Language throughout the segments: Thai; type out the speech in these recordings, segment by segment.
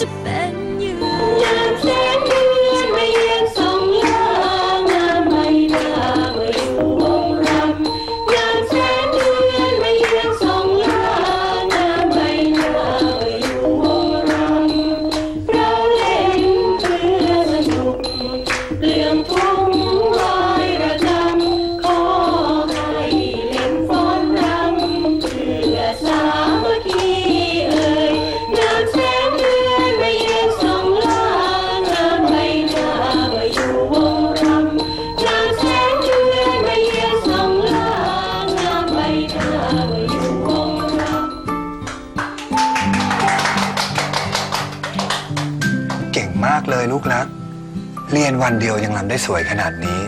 จะ ลูกรัก เรียนวันเดียวยังรำได้สวยขนาดนี้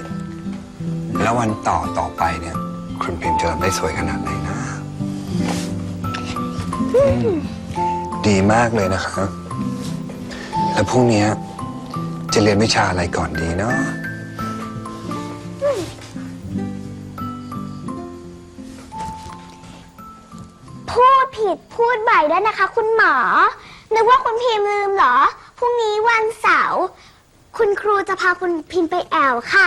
แล้ววันต่อต่อไปเนี่ยคุณพิมจะรำได้สวยขนาดไหนนะ ดีมากเลยนะครับแล้วพรุ่งนี้จะเรียนวิชาอะไรก่อนดีเนาะพูดผิดพูดบ่อยด้วยนะคะ คุณหมอ นึกว่าคุณพิมพ์ลืมเหรอ พรุ่งนี้วันเสาร์คุณครูจะพาคุณพิมพ์ไปแอลค่ะ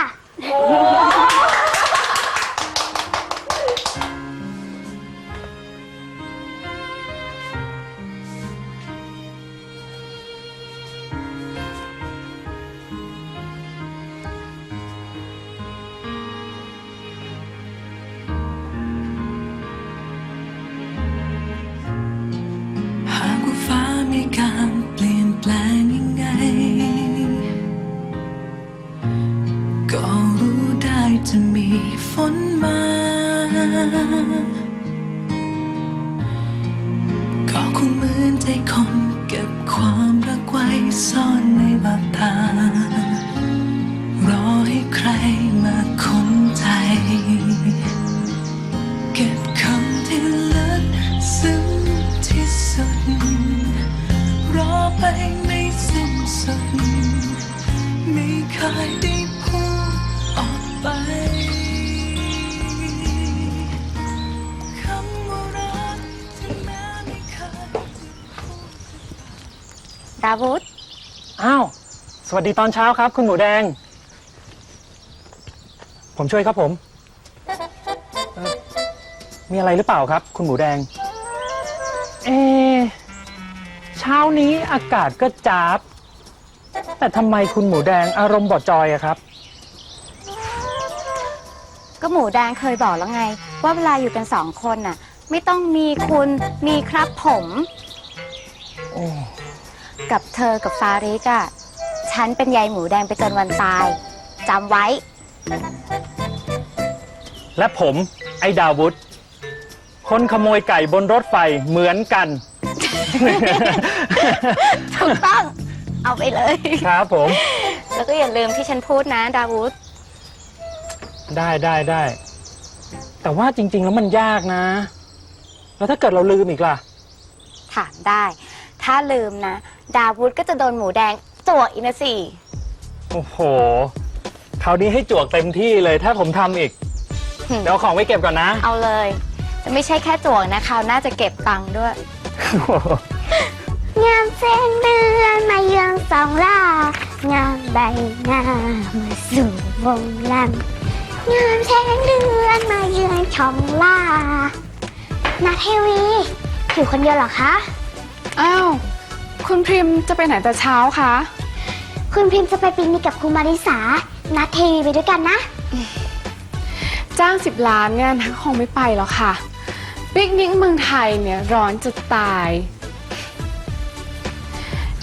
ตา รอให้ใครมาค้นใจ เก็บคำที่ลึกซึ้งที่สุด รอไปไม่สิ้นสุด ไม่เคยได้พูดออกไปคำว่ารักที่แม้ไม่เคยดาวุธอ้าว สวัสดีตอนเช้าครับ คุณหมูแดง ผมช่วยครับผมเอ่อมีอะไรหรือเปล่าครับ คุณหมูแดง เอะเช้านี้อากาศก็จ้าบแต่ทำไมคุณหมูแดงอารมณ์บอดจอยอะครับ ก็หมูแดงเคยบอกแล้วไง ว่าเวลาอยู่กันสองคนน่ะ ไม่ต้องมีคุณมีครับผม โอ้ กับเธอกับฟาริกอะ ฉันเป็นยายหมูแดงไปจนวันตายจำไว้ และผมไอ้ดาวุธ คนขโมยไก่บนรถไฟเหมือนกัน ถูกต้อง เอาไปเลย ครับผม แล้วก็อย่าลืมที่ฉันพูดนะ ดาวุธ ได้ได้ได้ แต่ว่าจริง ๆ แล้วมันยากนะ แล้วถ้าเกิดเราลืมอีกล่ะ ถามได้ ถ้าลืมนะ ดาวุธก็จะโดนหมูแดง จวกอีกนะสิ โอ้โห คราวนี้ให้จวกเต็มที่เลย ถ้าผมทำอีก หึ เดี๋ยวเอาของไว้เก็บก่อนนะ เอาเลยจะไม่ใช่แค่จวกนะคราวหน่าจะเก็บตังค์ด้วย งามแสงเดือนมาเยือนสองลางามใบหน้ามาสู่วงลำงามแสงเดือนมาเยือนช่องลานาเทวีอยู่คนเดียวเหรอคะ อ้าว คุณพริมจะไปไหนแต่เช้าคะ คุณพิมพ์จะไปปิกนิกกับครูมาริสานาเทวีไปด้วยกันนะ จ้างสิบล้านเนี่ยนะคงไม่ไปหรอกค่ะ ปิกนิกเมืองไทยเนี่ยร้อนจะตาย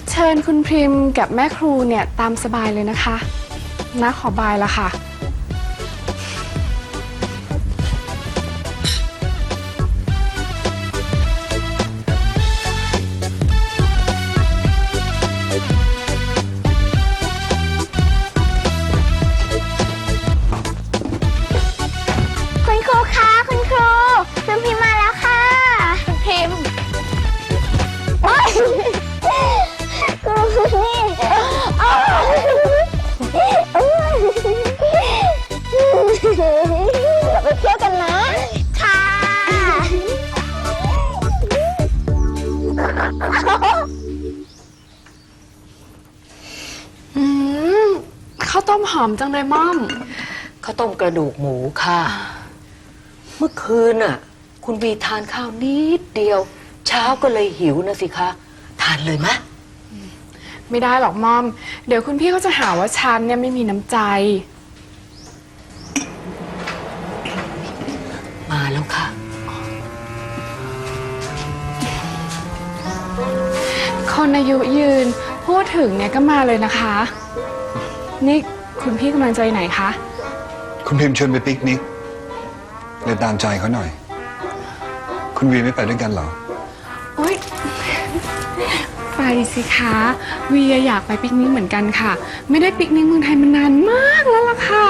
เชิญคุณพิมกับแม่ครูเนี่ยตามสบายเลยนะคะนะขอบายละค่ะ หอมจังเลยม่อม ข้าวต้มกระดูกหมูค่ะ เมื่อคืนน่ะ คุณวีทานข้าวนิดเดียว เช้าก็เลยหิวนะสิคะ ทานเลยมะ ไม่ได้หรอกม่อม เดี๋ยวคุณพี่เขาจะหาว่าฉันเนี่ยไม่มีน้ำใจ มาแล้วค่ะ คนอายุยืนพูดถึงเนี่ยก็มาเลยนะคะ นี่ คุณพี่กำลังจะไปไหนคะ คุณพิมพ์ชวนไปปิกนิกเลยตามใจเขาหน่อย คุณวีไม่ไปด้วยกันเหรอ โอ๊ย ไปสิคะวีอยากไปปิกนิกเหมือนกันค่ะ ไม่ได้ปิกนิกเมืองไทยมานานมากแล้วล่ะค่ะ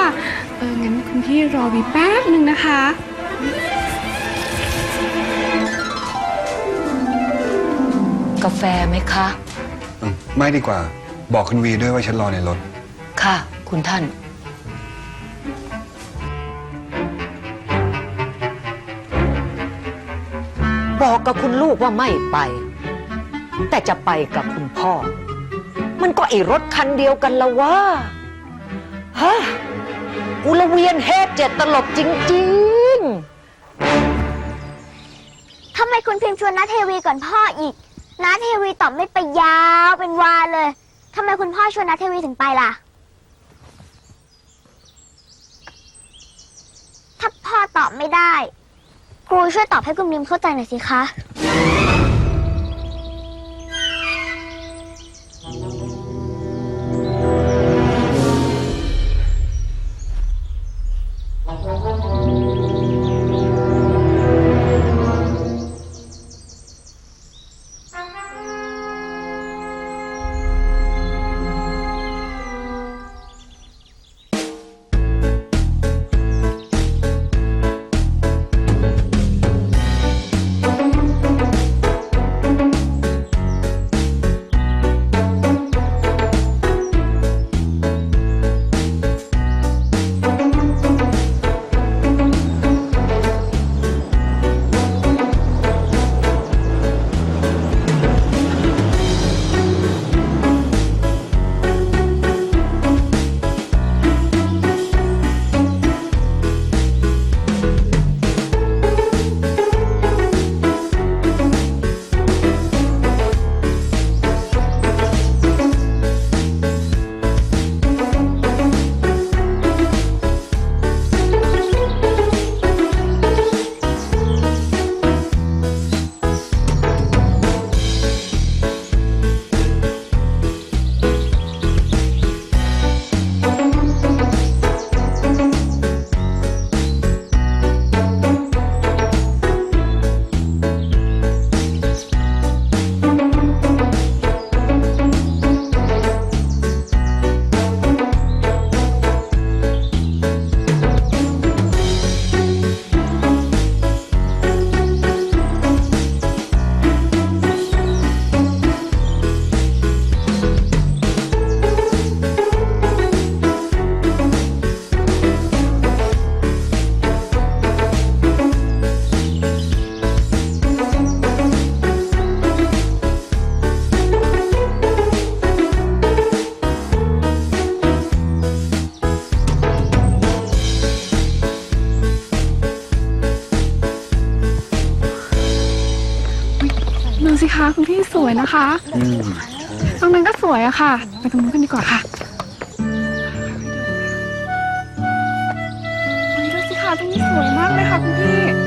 เออ งั้นคุณพี่รอวีแป๊บหนึ่งนะคะ กาแฟไหมคะ อืมไม่ดีกว่า บอกคุณวีด้วยว่าฉันรอในรถ ค่ะ คุณท่าน บอกกับคุณลูกว่าไม่ไป แต่จะไปกับคุณพ่อ มันก็ไอรถคันเดียวกันละวะฮะกูลเวียนเฮดเจ็ดตลบจริง ๆทำไมคุณพิมพ์ชวนนาเทวีก่อนพ่ออีกนาเทวีตอบไม่ไปยาวเป็นวานเลยทำไมคุณพ่อชวนนาเทวีถึงไปล่ะ ถ้าพ่อตอบไม่ได้ ครูช่วยตอบให้คุณมิมเข้าใจหน่อยสิคะ ดูสิคะคุณพี่สวยนะคะตรงนั้นก็สวยอะค่ะ ไปตรงนู้นกันดีกว่าค่ะเฮ้ยดูสิคะตรงนี้สวยมากเลยค่ะคุณพี่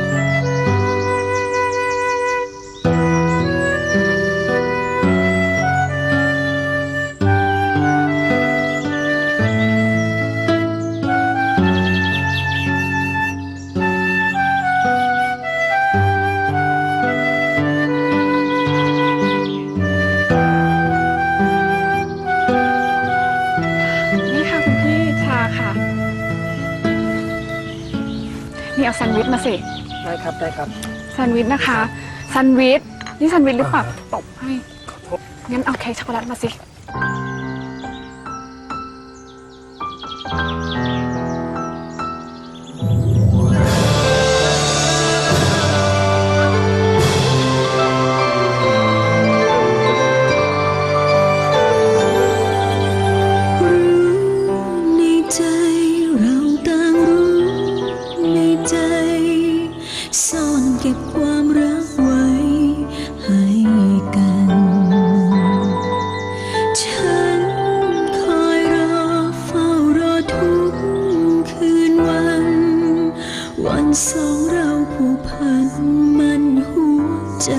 เอาแซนด์วิชมาสิได้ครับได้ครับ แซนด์วิชนะคะแซนด์วิชนี่แซนด์วิชหรือเปล่าตบให้งั้นเอาเค้กช็อกโกแลตมาสิ สองเราผูกพันมันหัวใจ